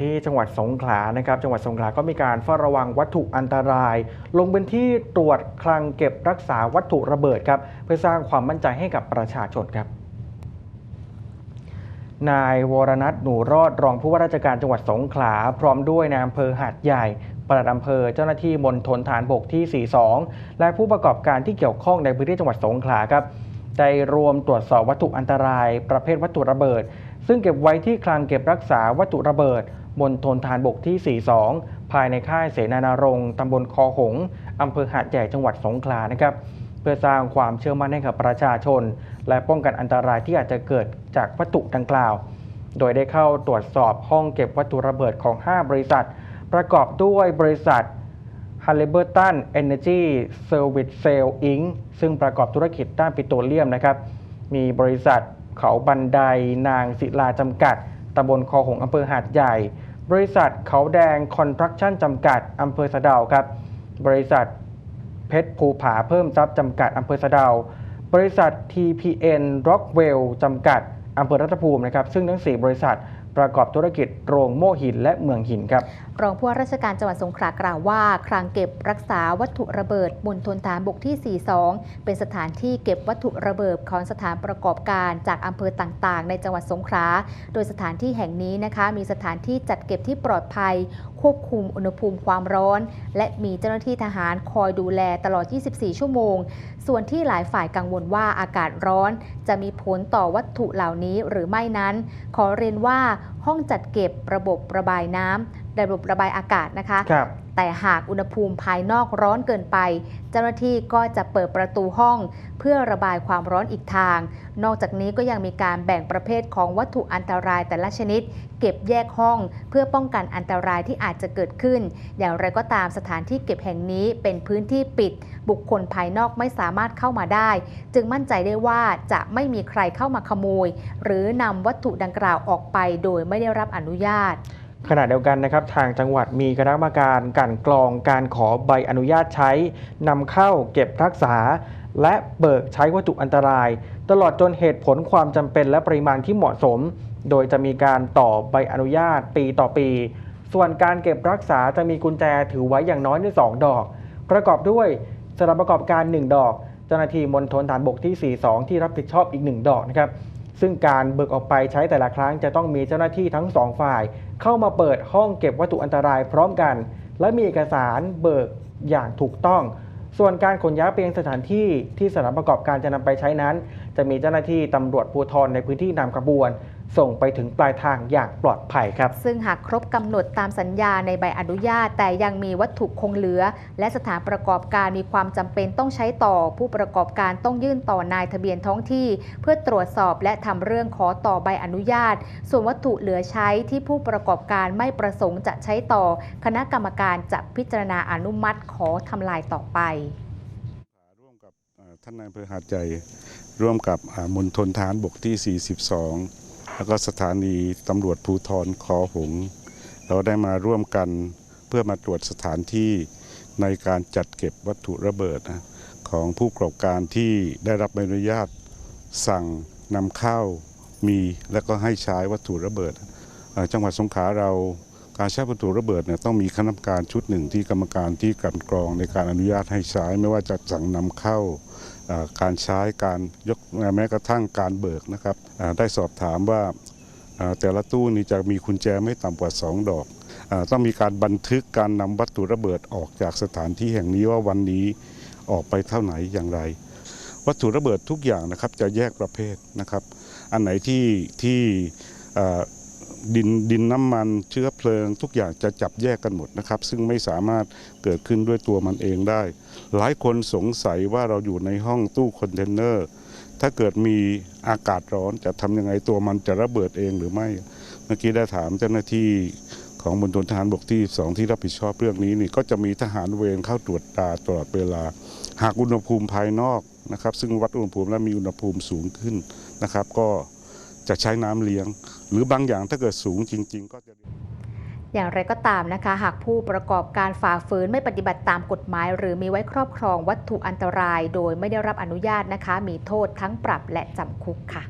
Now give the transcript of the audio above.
ที่จังหวัดสงขลานะครับ จังหวัดสงขลาก็มีการเฝ้าระวังวัตถุอันตราย ลงพื้นที่ตรวจคลังเก็บรักษาวัตถุระเบิดครับ เพื่อสร้างความมั่นใจให้กับประชาชนครับนายวรนัทหนูรอดรองผู้ว่าราชการจังหวัดสงขลา พร้อมด้วยนายอำเภอหาดใหญ่ปลัดอำเภอเจ้าหน้าที่มณฑลฐานบกที่ 42 และผู้ประกอบการที่เกี่ยวข้องในพื้นที่จังหวัดสงขลาครับได้รวมตรวจสอบวัตถุอันตราย ประเภทวัตถุระเบิด ซึ่งเก็บไว้ที่คลังเก็บรักษาวัตถุระเบิด มณฑลฐานบกที่ 42 ภายในค่ายเสนานารงค์ตำบลคอหงส์อำเภอหาดใหญ่จังหวัดสงขลานะครับ เพื่อสร้างความเชื่อมั่นให้กับประชาชน และป้องกันอันตรายที่อาจจะเกิดจากวัตถุดังกล่าว โดยได้เข้าตรวจสอบห้องเก็บวัตถุระเบิดของ 5 บริษัท ประกอบด้วยบริษัท h a l l i b u r t o n Energy Service Sale Inc. ซึ่งประกอบธุรกิจด้านปิโตรเลียมนะครับ มีบริษัทเขาบันไดนางศิลาจำกัดตำบลคอหงอำเภอหาดใหญ่ บริษัทเขาแดงคอนสตรักชั่นจำกัดอำเภอสะเดาครับ บริษัทเพชรภูผาเพิ่มทรัพย์จำกัดอำเภอสะเดา บริษัท TPN Rockwell จำกัดอำเภอรัตภูมินะครับ ซึ่งทั้ง 4 บริษัท ประกอบธุรกิจโรงโม่หินและเมืองหินครับ รองผู้ว่าราชการจังหวัดสงขลากล่าวว่า คลังเก็บรักษาวัตถุระเบิดบนทนฐานบกที่ 42 เป็นสถานที่เก็บวัตถุระเบิดของสถานประกอบการจากอำเภอต่างๆ ในจังหวัดสงขลา โดยสถานที่แห่งนี้นะคะ มีสถานที่จัดเก็บที่ปลอดภัย ควบคุมอุณหภูมิความร้อน และมีเจ้าหน้าที่ทหารคอยดูแลตลอด 24 ชั่วโมง ส่วนที่หลายฝ่ายกังวลว่าอากาศร้อน จะมีผลต่อวัตถุเหล่านี้หรือไม่นั้น ขอเรียนว่าห้องจัดเก็บระบบระบายน้ำระบบระบายอากาศนะคะค แต่หากอุณหภูมิภายนอกร้อนเกินไป เจ้าหน้าที่ก็จะเปิดประตูห้อง เพื่อระบายความร้อนอีกทาง นอกจากนี้ก็ยังมีการแบ่งประเภทของวัตถุอันตรายแต่ละชนิด เก็บแยกห้อง เพื่อป้องกันอันตรายที่อาจจะเกิดขึ้น อย่างไรก็ตามสถานที่เก็บแห่งนี้เป็นพื้นที่ปิด บุคคลภายนอกไม่สามารถเข้ามาได้ จึงมั่นใจได้ว่าจะไม่มีใครเข้ามาขโมย หรือนำวัตถุดังกล่าวออกไปโดยไม่ได้รับอนุญาต ขณะเดียวกันนะครับทางจังหวัดมีคณะกรรมการกลันกรองการขอใบอนุญาตใช้นำเข้าเก็บรักษา และเบิกใช้วัตถุอันตราย ตลอดจนเหตุผลความจำเป็นและปริมาณที่เหมาะสม โดยจะมีการต่อใบอนุญาตปีต่อปี ส่วนการเก็บรักษาจะมีกุญแจถือไว้อย่างน้อยในสองดอก ประกอบด้วยสถานประกอบการ 1 ดอก เจ้าหน้าที่มณฑลฐานบกที่ 42 ที่รับผิดชอบอีก 1 ดอกนะครับ ซึ่งการเบิกออกไปใช้แต่ละครั้งจะต้องมีเจ้าหน้าที่ทั้งสองฝ่าย เข้ามาเปิดห้องเก็บวัตถุอันตรายพร้อมกัน และมีเอกสารเบิกอย่างถูกต้อง ส่วนการขนย้ายไปยังสถานที่ที่สถานประกอบการจะนำไปใช้นั้น จะมีเจ้าหน้าที่ตำรวจภูธรในพื้นที่นำขบวน ส่งไปถึงปลายทางอย่างปลอดภัยครับ ซึ่งหากครบกำหนดตามสัญญาในใบอนุญาต แต่ยังมีวัตถุคงเหลือ และสถานประกอบการมีความจำเป็นต้องใช้ต่อ ผู้ประกอบการต้องยื่นต่อนายทะเบียนท้องที่ เพื่อตรวจสอบและทำเรื่องขอต่อใบอนุญาต ส่วนวัตถุเหลือใช้ที่ผู้ประกอบการไม่ประสงค์จะใช้ต่อ คณะกรรมการจะพิจารณาอนุมัติขอทำลายต่อไปร่วมกับเอ่อท่านนายอำเภอหาดใหญ่ร่วมกับอ่ามณฑลฐานบกที่ 42 แล้วก็สถานีตำรวจภูธรคอหง เราได้มาร่วมกันเพื่อมาตรวจสถานที่ในการจัดเก็บวัตถุระเบิดนะของผู้ประกอบการที่ได้รับใบอนุญาตสั่งนำเข้ามีและก็ให้ใช้วัตถุระเบิด จังหวัดสงขลาเราการใช้วัตถุระเบิดเนี่ยต้องมีคณะกรรมการชุดหนึ่งที่กรรมการที่กลันกรองในการอนุญาตให้ใช้ไม่ว่าจะสั่งนำเข้า การใช้การยกแม้กระทั่งการเบิกนะครับได้สอบถามว่าแต่ละตู้นี้จะมีกุญแจไม่ต่ำกว่า 2 ดอกอต้องมีการบันทึกการนำวัตถุระเบิดออกจากสถานที่แห่งนี้ว่าวันนี้ออกไปเท่าไหนอย่างไร วัตถุระเบิดทุกอย่างนะครับจะแยกประเภทนะครับ อันไหนที่ที่ ดินดินน้ำมันเชื้อเพลิง ทุกอย่างจะจับแยกกันหมดนะครับ ซึ่งไม่สามารถเกิดขึ้นด้วยตัวมันเองได้ หลายคนสงสัยว่าเราอยู่ในห้องตู้คอนเทนเนอร์ถ้าเกิดมีอากาศร้อนจะทำยังไงตัวมันจะระเบิดเองหรือไม่ เมื่อกี้ได้ถามเจ้าหน้าที่ของมณฑลทหารบกที่สองที่รับผิดชอบเรื่องนี้นี่ก็จะมีทหารเวรเข้าตรวจตราตลอดเวลา หากอุณหภูมิภายนอกนะครับ ซึ่งวัดอุณหภูมิแล้วมีอุณหภูมิสูงขึ้นนะครับ ก็ จะใช้น้ำเลี้ยง หรือบางอย่างถ้าเกิดสูงจริง ๆ ก็จะอย่างไรก็ตามนะคะ หากผู้ประกอบการฝ่าฝืนไม่ปฏิบัติตามกฎหมาย หรือมีไว้ครอบครองวัตถุอันตราย โดยไม่ได้รับอนุญาตนะคะ มีโทษทั้งปรับและจำคุกค่ะ